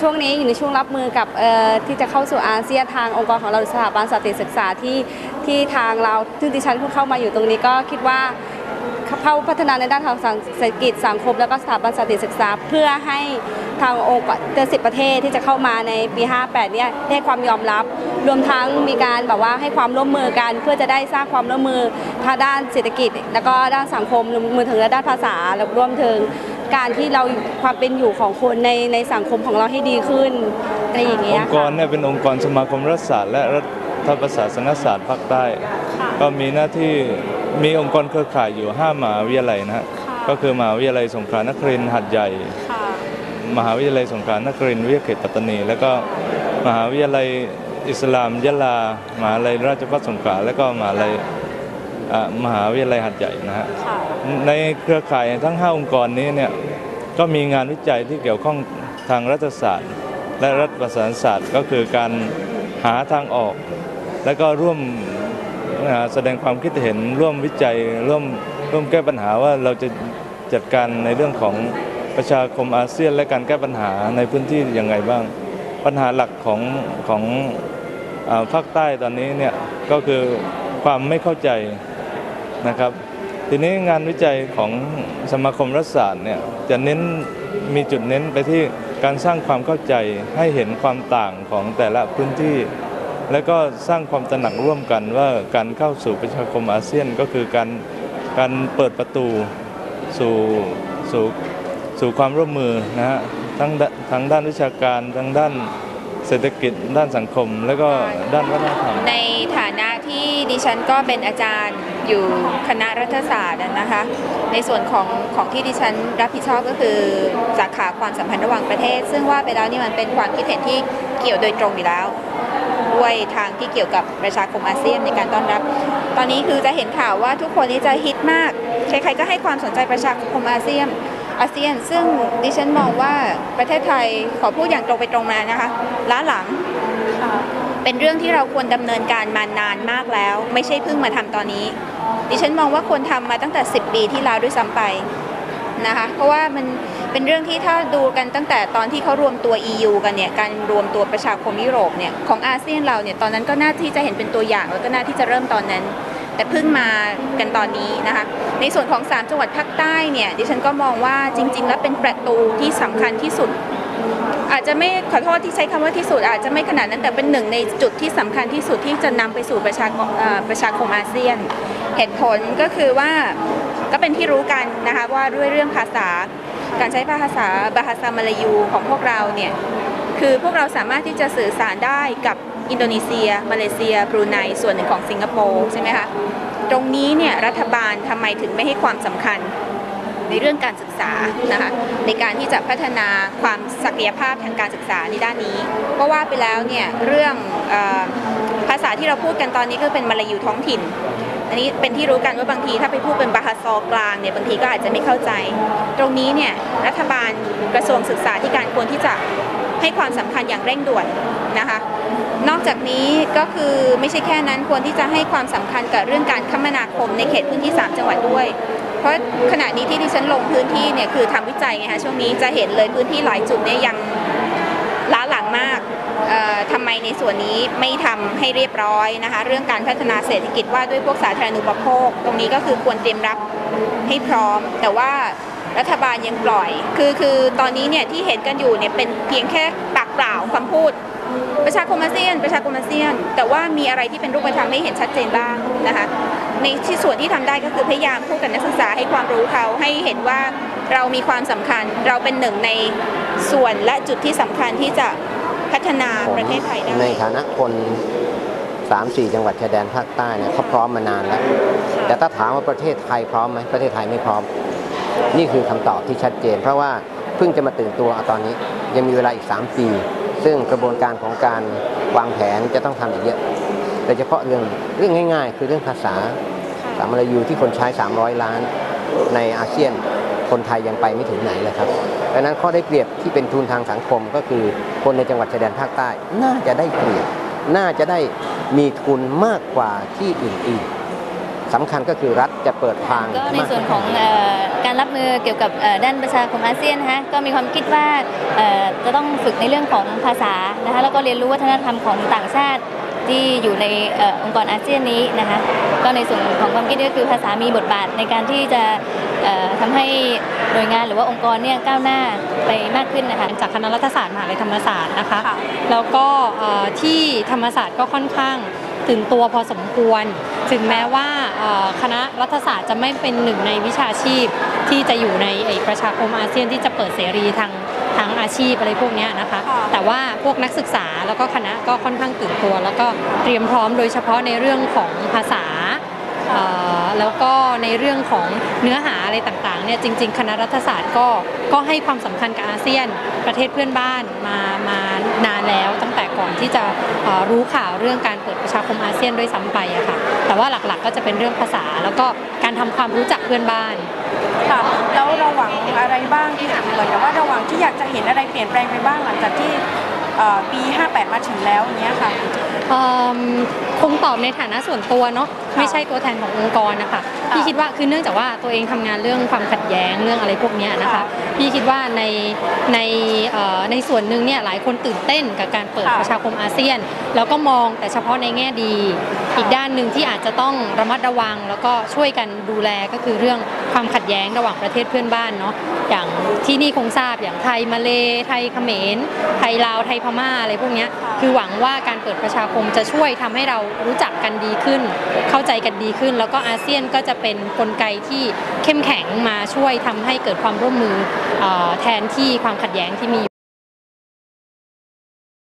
ช่วงนี้อยู่ในช่วงรับมือกับที่จะเข้าสู่อาเซียนทางองค์กรของเราสถาบันสติศึกษาที่ที่ทางเราซึ่งดิฉันเพิ่งเข้ามาอยู่ตรงนี้ก็คิดว่าเข้าพัฒนาในด้านทางเศรษฐกิจสังคม แล้วก็สถาบันสติศึกษา เพื่อให้ทางองค์กรเกินสิประเทศที่จะเข้ามาในปี 58 เนี่ยได้ความยอมรับ รวมทั้งมีการแบบว่าให้ความร่วมมือกัน เพื่อจะได้สร้างความร่วมมือทางด้านเศรษฐกิจ แล้วก็ด้านสังคมรวมถึงด้านภาษาแล้วรวมถึง การที่เราความเป็นอยู่ของคนในในสังคมของเราให้ดีขึ้นอะไรอย่างเงี้อยงค์กค่ะรเนี่ยเป็นองค์กรสมาคมรัฐศาสตร์และรัฐประศาสนศาสตร์ภาคใต้ ก็มีหน้าที่มีองค์กรเครือข่ายอยู่5มหาวิทยาลัยนะฮะก็คือมหาวิทยาลัยสงขลานครินทร์หัดใหญ่ มหาวิทยาลัยสงขลานครินทร์วิทยาเขตปัตตานี แล้วก็มหาวิทยาลัยอิสลามยะลามหาวิทยาลัยราชภัฏสงขลาแล้วก็มหาวิทยาลัยอ่า มหาวิทยาลัยหัดใหญ่นะฮะในเครือข่ายทั้ง 5 องค์กรนี้เนี่ยก็มีงานวิจัยที่เกี่ยวข้องทางรัฐศาสตร์ และรัฐประศาสนศาสตร์ ก็คือการหาทางออก และก็ร่วมอ่าแสดงความคิดเห็นร่วมวิจัยร่วมร่วมแก้ปัญหาว่าเราจะจัดการในเรื่องของประชาคมอาเซียนและการแก้ปัญหาในพื้นที่ยังไงบ้าง ปัญหาหลักของของอาภาคใต้ตอนนี้เนี่ยก็คือความไม่เข้าใจ นะครับ ทีนี้งานวิจัยของสมาคมรัฐศาสตร์เนี่ยจะเน้นมีจุดเน้นไปที่การสร้างความเข้าใจให้เห็นความต่างของแต่ละพื้นที่ และก็สร้างความตระหนักร่วมกันว่าการเข้าสู่ประชาคมอาเซียนก็คือการการเปิดประตูสู่สู่สู่ความร่วมมือนะฮะทั้งด้านทั้งด้านวิชาการทั้งด้านเศรษฐกิจด้านสังคม และก็ด้านวัฒนธรรมในฐานะที่ดิฉันก็เป็นอาจารย์ อยู่คณะรัฐศาสตร์นะคะ ในส่วนของของที่ดิฉันรับผิดชอบก็คือสาขาความสัมพันธ์ระหว่างประเทศ ซึ่งว่าไปแล้วนี่มันเป็นความคิดเห็นที่เกี่ยวโดยตรงอยู่แล้ว ด้วยทางที่เกี่ยวกับประชาคมอาเซียนในการต้อนรับ ตอนนี้คือจะเห็นข่าวว่าทุกคนนี่จะฮิตมาก ใครๆก็ให้ความสนใจประชาคมอาเซียนอาเซียน ซึ่งดิฉันมองว่าประเทศไทยขอพูดอย่างตรงไปตรงมานะคะ ล้าหลัง เป็นเรื่องที่เราควรดำเนินการมานานมากแล้ว ไม่ใช่เพิ่งมาทำตอนนี้ ดิฉันมองว่าควรทำมาตั้งแต่ 10 ปีที่แล้วด้วยซ้ำไปนะคะเพราะว่ามันเป็นเรื่องที่ถ้าดูกันตั้งแต่ตอนที่เขารวมตัว EU กันเนี่ยการรวมตัวประชาคมยุโรปเนี่ยของอาเซียนเราเนี่ยตอนนั้นก็น่าที่จะเห็นเป็นตัวอย่างแล้วก็น่าที่จะเริ่มตอนนั้น แต่เพิ่งมากันตอนนี้นะคะในส่วนของ 3 จังหวัดภาคใต้เนี่ยดิฉันก็มองว่าจริง ๆ แล้วเป็นประตูที่สำคัญที่สุด อาจจะไม่ขอโทษที่ใช้คำว่าที่สุดอาจจะไม่ขนาดนั้นแต่เป็นหนึ่งในจุดที่สำคัญที่สุดที่จะนำไปสู่ประชาคมเอ่อประชาคมอาเซียน เหตุผลก็คือว่าก็เป็นที่รู้กันนะคะว่าด้วยเรื่องภาษาการใช้ภาษาบาฮาซามาลายูของพวกเราเนี่ยคือพวกเราสามารถที่จะสื่อสารได้กับอินโดนีเซีย มาเลเซียบรูไนส่วนหนึ่งของสิงคโปร์ใช่ไหมคะตรงนี้เนี่ยรัฐบาลทำไมถึงไม่ให้ความสำคัญ ในเรื่องการศึกษานะคะในการที่จะพัฒนาความศักยภาพทางการศึกษาในด้านนี้ เพราะว่าไปแล้วเนี่ยเรื่องอภาษาที่เราพูดกันตอนนี้ก็เป็นมาลายูท้องถิ่น อันนี้เป็นที่รู้กันว่าบางทีถ้าไปพูดเป็นบาฮาซอกลางเนี่ยบางทีก็อาจจะไม่เข้าใจ ตรงนี้เนี่ยรัฐบาลกระทรวงศึกษาธิการควรที่จะให้ความสำคัญอย่างเร่งด่วนนะคะ นอกจากนี้ก็คือไม่ใช่แค่นั้นควรที่จะให้ความสำคัญกับเรื่องการคมนาคมในเขตพื้นที่ 3 จังหวัดด้วย เพราะขณะนี้ที่ดิฉันลงพื้นที่เนี่ยคือทำวิจัยไงคะช่วงนี้จะเห็นเลยพื้นที่หลายจุดเนี่ยยังล้าหลังมากเอ่อทำไมในส่วนนี้ไม่ทำให้เรียบร้อยนะคะ เรื่องการพัฒนาเศรษฐกิจว่าด้วยพวกสาธารณูปโภค ตรงนี้ก็คือควรเตรียมรับให้พร้อม แต่ว่ารัฐบาลยังปล่อย คือคือตอนนี้เนี่ยที่เห็นกันอยู่เนี่ยเป็นเพียงแค่ปากเปล่าคำพูด ประชาคมอาเซียน ประชาคมอาเซียน แต่ว่ามีอะไรที่เป็นรูปธรรมให้เห็นชัดเจนบ้างนะคะ ในที่ส่วนที่ทำได้ก็คือพยายามพูดกับนักศึกษาให้ความรู้เขาให้เห็นว่าเรามีความสำคัญ เราเป็นหนึ่งในส่วนและจุดที่สำคัญที่จะพัฒนาประเทศไทยได้ในฐานะคนสามสี่จังหวัดชายแดนภาคใต้เนี่ยเขาพร้อมมานานแล้ว แต่ถ้าถามว่าประเทศไทยพร้อมไหมประเทศไทยไม่พร้อม นี่คือคำตอบที่ชัดเจน เพราะว่าเพิ่งจะมาตื่นตัวเอาตอนนี้ยังมีเวลาอีก 3 ปี ซึ่งกระบวนการของการวางแผนจะต้องทำอีกเยอะโดยเฉพาะเรื่องเรื่องง่าย ๆ คือเรื่องภาษาสามลายูที่คนใช้ 300 ล้านในอาเซียนคนไทยยังไปไม่ถึงไหนเลยครับดังนั้นข้อได้เปรียบที่เป็นทุนทางสังคมก็คือคนในจังหวัดชายแดนภาคใต้ น่าจะได้เปรียบ น่าจะได้มีทุนมากกว่าที่อื่นๆสำคัญก็คือรัฐจะเปิดทางก็ในส่วนของเอ่อการรับมือเกี่ยวกับเอ่อด้านประชาคมอาเซียนนะคะก็มีความคิดว่าเอ่อจะต้องฝึกในเรื่องของภาษานะคะแล้วก็เรียนรู้วัฒนธรรมของต่างชาติ ที่อยู่ในเอ่อองค์กรอาเซียนนี้นะคะก็ในส่วนของความคิดก็คือภาษามีบทบาทในการที่จะเอ่อทำให้หน่วยงานหรือว่าองค์กรเนี่ยก้าวหน้าไปมากขึ้นนะคะจากคณะรัฐศาสตร์มหาลัยธรรมศาสตร์นะคะ แล้วก็เอ่อที่ธรรมศาสตร์ก็ค่อนข้างตื่นตัวพอสมควร ถึงแม้ว่าเอ่อคณะรัฐศาสตร์จะไม่เป็นหนึ่งในวิชาชีพที่จะอยู่ในไอ้ประชาคมอาเซียนที่จะเปิดเสรีทาง ทางอาชีพอะไรพวกเนี้ยนะคะ แต่ว่าพวกนักศึกษาแล้วก็คณะก็ค่อนข้างตื่นตัว แล้วก็เตรียมพร้อมโดยเฉพาะในเรื่องของภาษาเอ่อแล้วก็ในเรื่องของเนื้อหาอะไรต่างๆเนี่ยจริง ๆ คณะรัฐศาสตร์ก็ก็ให้ความสำคัญกับอาเซียน ประเทศเพื่อนบ้านมามานานแล้วตั้งแต่ก่อนที่จะเอ่อรู้ข่าวเรื่องการเปิดประชาคมอาเซียนด้วยซ้ำไปอะค่ะแต่ว่าหลักๆก็จะเป็นเรื่องภาษา แล้วก็การทำความรู้จักเพื่อนบ้านค่ะแล้ว ที่อยากจะเห็นอะไรเปลี่ยนแปลงไปบ้างหลังจากที่เอ่อปี 58 มาถึงแล้วอย่างเงี้ยค่ะ เอิ่มคงตอบในฐานะส่วนตัวเนาะไม่ใช่ตัวแทนขององค์กรนะคะพี่คิดว่าคือเนื่องจากว่าตัวเองทำงานเรื่องความขัดแย้งเรื่องอะไรพวกเนี้ยนะคะค่ะพี่คิดว่าในในเอ่อในส่วนหนึ่งเนี่ยหลายคนตื่นเต้นกับการเปิดค่ะประชาคมอาเซียน แล้วก็มองแต่เฉพาะในแง่ดี อีกด้านหนึ่งที่อาจจะต้องระมัดระวัง แล้วก็ช่วยกันดูแลก็คือเรื่องความขัดแย้งระหว่างประเทศเพื่อนบ้านเนาะอย่างที่นี่คงทราบอย่างไทยมาเลไทยเขมร ไทยลาวไทยพม่าอะไรพวกเนี้ยคือหวังว่าการเปิดประชาคมจะช่วยทำให้เรารู้จักกันดีขึ้นเข้าใจกันดีขึ้น แล้วก็อาเซียนก็จะเป็นกลไกที่เข้มแข็งมาช่วยทำให้เกิดความร่วมมืออแทนที่ความขัดแย้งที่มี